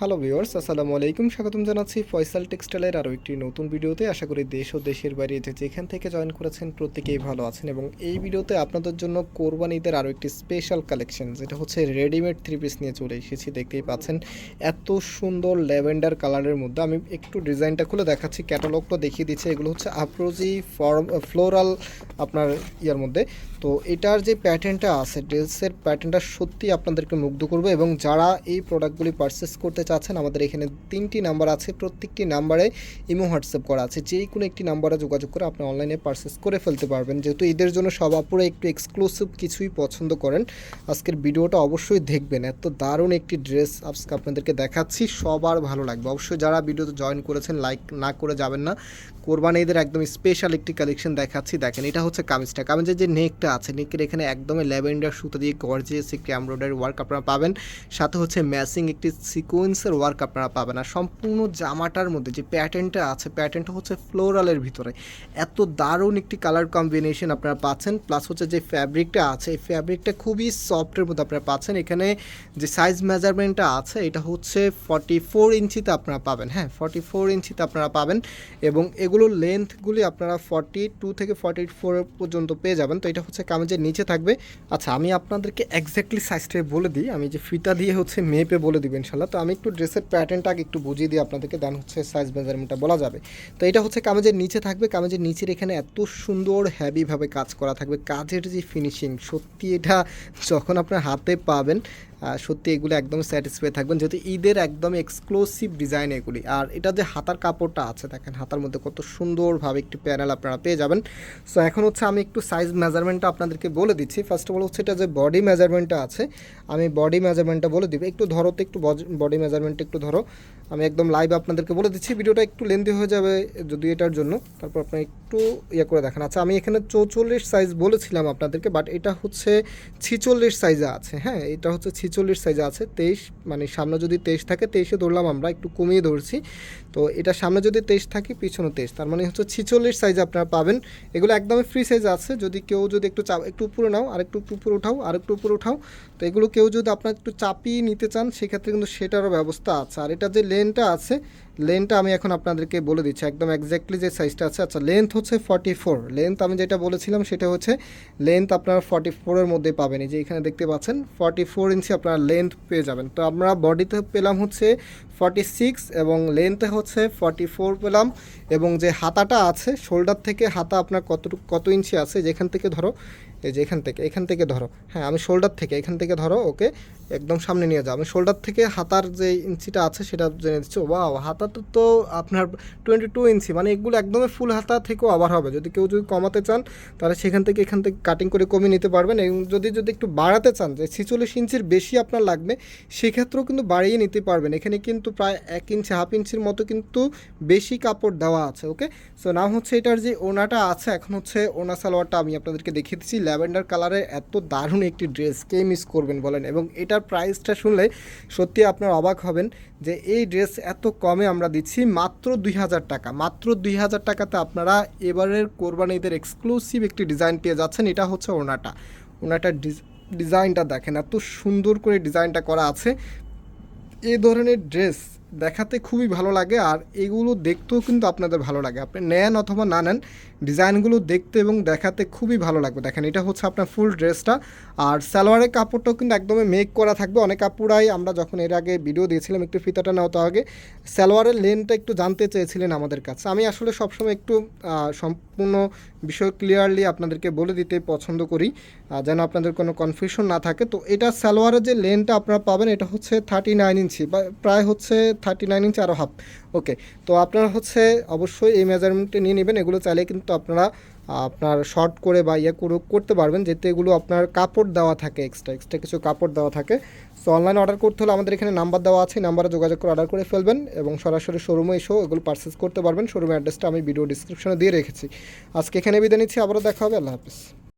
Hello viewers আসসালামু আলাইকুম। স্বাগতম জানাচ্ছি ফয়সাল টেক্সটাইলের আরও একটি নতুন ভিডিওতে। আশা করি দেশ ও দেশের বাইরে যে যেখান থেকে জয়েন করেছেন প্রত্যেকেই ভালো আছেন এবং এই ভিডিওতে আপনাদের জন্য কোরবানিদের আরও একটি স্পেশাল কালেকশন যেটা হচ্ছে রেডিমেড থ্রি পিস নিয়ে চলে এসেছি। দেখতেই পাচ্ছেন এত সুন্দর ল্যাভেন্ডার কালারের মধ্যে। আমি একটু ডিজাইনটা খুলে দেখাচ্ছি ক্যাটালগটা দেখিয়ে দিচ্ছি। এগুলো হচ্ছে আপ্রোজি ফর্ম ফ্লোরাল আপনার ইয়ার মধ্যে। তো এটার যে প্যাটার্নটা আছে ড্রেসের প্যাটার্নটা সত্যি আপনাদেরকে মুগ্ধ করবে এবং যারা এই প্রোডাক্টগুলি পারচেস করতে চাচ্ছেন আমাদের এখানে তিনটি নাম্বার আছে, প্রত্যেকটি নাম্বারে ইমো, হোয়াটসঅ্যাপ করা আছে। যেই কোনো একটি নাম্বারে যোগাযোগ করে আপনি অনলাইনে পারচেস করে ফেলতে পারবেন। যেহেতু ঈদের জন্য সব আপুরা একটু এক্সক্লুসিভ কিছুই পছন্দ করেন, আজকের ভিডিওটা অবশ্যই দেখবেন। এত দারুণ একটি ড্রেস আজকে আপনাদেরকে দেখাচ্ছি, সবার ভালো লাগবে। অবশ্যই যারা ভিডিওতে জয়েন করেছেন লাইক না করে যাবেন না। কোরবানি ঈদের একদম স্পেশাল একটি কালেকশন দেখাচ্ছি। দেখেন, এটা হচ্ছে কামিজটা। কামিজের যে নেকটা আছে নেকের এখানে একদমই ল্যাভেন্ডার সুতো দিয়ে গর্জিয়াস একটি ওয়ার্ক আপনারা পাবেন। সাথে হচ্ছে ম্যাচিং একটি সিকোয়েন্সের ওয়ার্ক আপনারা পাবেন। আর সম্পূর্ণ জামাটার মধ্যে যে প্যাটার্নটা আছে প্যাটার্নটা হচ্ছে ফ্লোরালের ভিতরে। এত দারুণ একটি কালার কম্বিনেশন আপনারা পাচ্ছেন। প্লাস হচ্ছে যে ফ্যাব্রিকটা আছে, এই ফ্যাব্রিকটা খুবই সফটের মধ্যে আপনারা পাচ্ছেন। এখানে যে সাইজ মেজারমেন্টটা আছে, এটা হচ্ছে ফর্টি ফোর ইঞ্চিতে আপনারা পাবেন। হ্যাঁ ফর্টি ফোর ইঞ্চিতে আপনারা পাবেন। এবং এগুলোর লেন্থগুলি আপনারা ফর্টি টু থেকে ফর্টি ফোর পর্যন্ত পেয়ে যাবেন। তো এটা হচ্ছে কামেজের নিচে থাকবে। আচ্ছা আমি আপনাদেরকে এক্স্যাক্টলি সাইজটা বলে দিই। আমি যে ফিতা দিয়ে হচ্ছে মেপে বলে দিব ইনশাল্লাহ তো আমি একটু ড্রেসের প্যাটার্নটা আগে একটু বুঝিয়ে দিই আপনাদেরকে দেন হচ্ছে সাইজ মেজারমেন্টটা বলা যাবে। তো এটা হচ্ছে কামেজের নিচে থাকবে, কামেজের নিচের এখানে এত সুন্দর হ্যাভিভাবে কাজ করা থাকবে, কাজের যে ফিনিশিং সত্যি এটা যখন আপনার হাতে পাবেন সত্যি এগুলো একদম স্যাটিসফাই থাকবেন, যেহেতু ঈদের একদম এক্সক্লুসিভ ডিজাইন এগুলি। আর এটা যে হাতার কাপড়টা আছে, দেখেন হাতার মধ্যে কত সুন্দরভাবে একটি প্যানেল আপনারা পেয়ে যাবেন। সো এখন হচ্ছে আমি একটু সাইজ মেজারমেন্টটা আপনাদেরকে বলে দিচ্ছি। ফার্স্ট অফ অল হচ্ছে এটা যে বডি মেজারমেন্টটা আছে, আমি বডি মেজারমেন্টটা বলে দিব। একটু ধরো তো, একটু বডি মেজারমেন্টটা একটু ধরো। আমি একদম লাইভ আপনাদেরকে বলে দিচ্ছি। ভিডিওটা একটু লেন্দি হয়ে যাবে যদি এটার জন্য। তারপর আপনার একটু ইয়ে করে দেখেন। আচ্ছা আমি এখানে চৌচল্লিশ সাইজ বলেছিলাম আপনাদেরকে বাট এটা হচ্ছে ছিচল্লিশ সাইজে আছে। হ্যাঁ এটা হচ্ছে ছিচল্লিশ সাইজ আছে, তেইশ মানে সামনে যদি তেইশ থাকে, তেইশে ধরলাম আমরা, একটু কমিয়ে ধরছি। তো এটা সামনে যদি তেইশ থাকে, পিছনে তেইশ। তার মানে হচ্ছে ছিচল্লিশ সাইজ আপনারা পাবেন। এগুলো একদমই ফ্রি সাইজ আছে, যদি কেউ যদি একটু চাপ একটু উপরে নাও আর একটু উপরে উঠাও আর একটু উপরে উঠাও, তো এগুলো কেউ যদি আপনার একটু চাপিয়ে নিতে চান, সেক্ষেত্রে কিন্তু সেটারও ব্যবস্থা আছে। আর এটা যে লেনটা আছে লেন্থটা আমি এখন আপনাদেরকে বলে দিচ্ছি, একদম এক্স্যাক্টলি যে সাইজটা আছে। আচ্ছা লেন্থ হচ্ছে ফর্টি ফোর লেন্থ আমি যেটা বলেছিলাম সেটা হচ্ছে লেন্থ আপনারা ফর্টি ফোরের মধ্যে পাবেন। যে এখানে দেখতে পাচ্ছেন ফর্টি ফোর ইঞ্চি আপনারা লেন্থ পেয়ে যাবেন। তো আমরা বডিতে পেলাম হচ্ছে ফর্টি সিক্স এবং লেন্থে হচ্ছে ফর্টি ফোর পেলাম এবং যে হাতাটা আছে শোল্ডার থেকে হাতা আপনার কতটুকু কত ইঞ্চি আছে, যেখান থেকে ধরো এই যে এখান থেকে এখান থেকে ধরো। হ্যাঁ আমি শোল্ডার থেকে, এখান থেকে ধরো ওকে একদম সামনে নিয়ে যাও। আমি শোল্ডার থেকে হাতার যে ইঞ্চিটা আছে সেটা জেনে দিচ্ছি। ওয়াও হাতাটা তো আপনার টোয়েন্টি টু ইঞ্চি মানে এগুলো একদমই ফুল হাতা থেকেও আবার হবে। যদি কেউ যদি কমাতে চান, তাহলে সেখান থেকে, এখান থেকে কাটিং করে কমিয়ে নিতে পারবেন। এবং যদি যদি একটু বাড়াতে চান, যে ছিচল্লিশ ইঞ্চির বেশি আপনার লাগবে, সেক্ষেত্রেও কিন্তু বাড়িয়ে নিতে পারবেন। এখানে কিন্তু প্রায় এক ইঞ্চি হাফ ইঞ্চির মতো কিন্তু বেশি কাপড় দেওয়া আছে ওকে সো নাম হচ্ছে এটার যে ওনাটা আছে, এখন হচ্ছে ওনা সালোয়ারটা আমি আপনাদেরকে দেখিয়ে দিচ্ছি। ল্যাভেন্ডার কালারের এত দারুণ একটি ড্রেস, কে মিস করবেন বলেন? এবং এটার প্রাইসটা শুনলে সত্যি আপনার অবাক হবেন যে এই ড্রেস এত কমে আমরা দিচ্ছি মাত্র দুই হাজার টাকা। মাত্র দুই হাজার টাকাতে আপনারা এবারের কোরবানিদের এক্সক্লুসিভ একটি ডিজাইন পেয়ে যাচ্ছেন। এটা হচ্ছে ওনাটা ওনাটার ডিজাইনটা দেখেন, এত সুন্দর করে ডিজাইনটা করা আছে। এ ধরনের ড্রেস দেখাতে খুবই ভালো লাগে আর এগুলো দেখতেও কিন্তু আপনাদের ভালো লাগে। আপনি নেন অথবা না নেন, ডিজাইনগুলো দেখতে এবং দেখাতে খুবই ভালো লাগবে। দেখেন, এটা হচ্ছে আপনার ফুল ড্রেসটা আর সালোয়ারের কাপড়টাও কিন্তু একদমই মেক করা থাকবে। অনেক কাপড়াই আমরা যখন এর আগে ভিডিও দিয়েছিলাম একটু ফিতাটা নেওয়া আগে, সালোয়ারের লেনটা একটু জানতে চেয়েছিলেন আমাদের কাছে। আমি আসলে সবসময় একটু সম্পূর্ণ বিষয় ক্লিয়ারলি আপনাদেরকে বলে দিতে পছন্দ করি যেন আপনাদের কোনো কনফিউশন না থাকে। তো এটা সালোয়ারের যে লেনটা আপনারা পাবেন, এটা হচ্ছে থার্টি নাইন ইঞ্চি বা প্রায় হচ্ছে থার্টি নাইন ইঞ্চি আরও হাফ ওকে তো আপনারা হচ্ছে অবশ্যই এই মেজারমেন্টে নিয়ে নেবেন। এগুলো চাইলে কিন্তু আপনারা, আপনার শর্ট করে বা ইয়ে করে করতে পারবেন যেতে এগুলো আপনার কাপড় দেওয়া থাকে এক্সট্রা এক্সট্রা কিছু কাপড় দেওয়া থাকে। সো অনলাইনে অর্ডার করতে হলে আমাদের এখানে নাম্বার দেওয়া আছে নাম্বারে যোগাযোগ করে অর্ডার করে ফেলবেন এবং সরাসরি শোরুমে এসেও এগুলো পারচেস করতে পারবেন। শোরুমের অ্যাড্রেসটা আমি ভিডিও ডিসক্রিপশনে দিয়ে রেখেছি। আজকে এখানে বিদায় নিচ্ছি, আবারও দেখা হবে, আল্লাহ হাফিজ।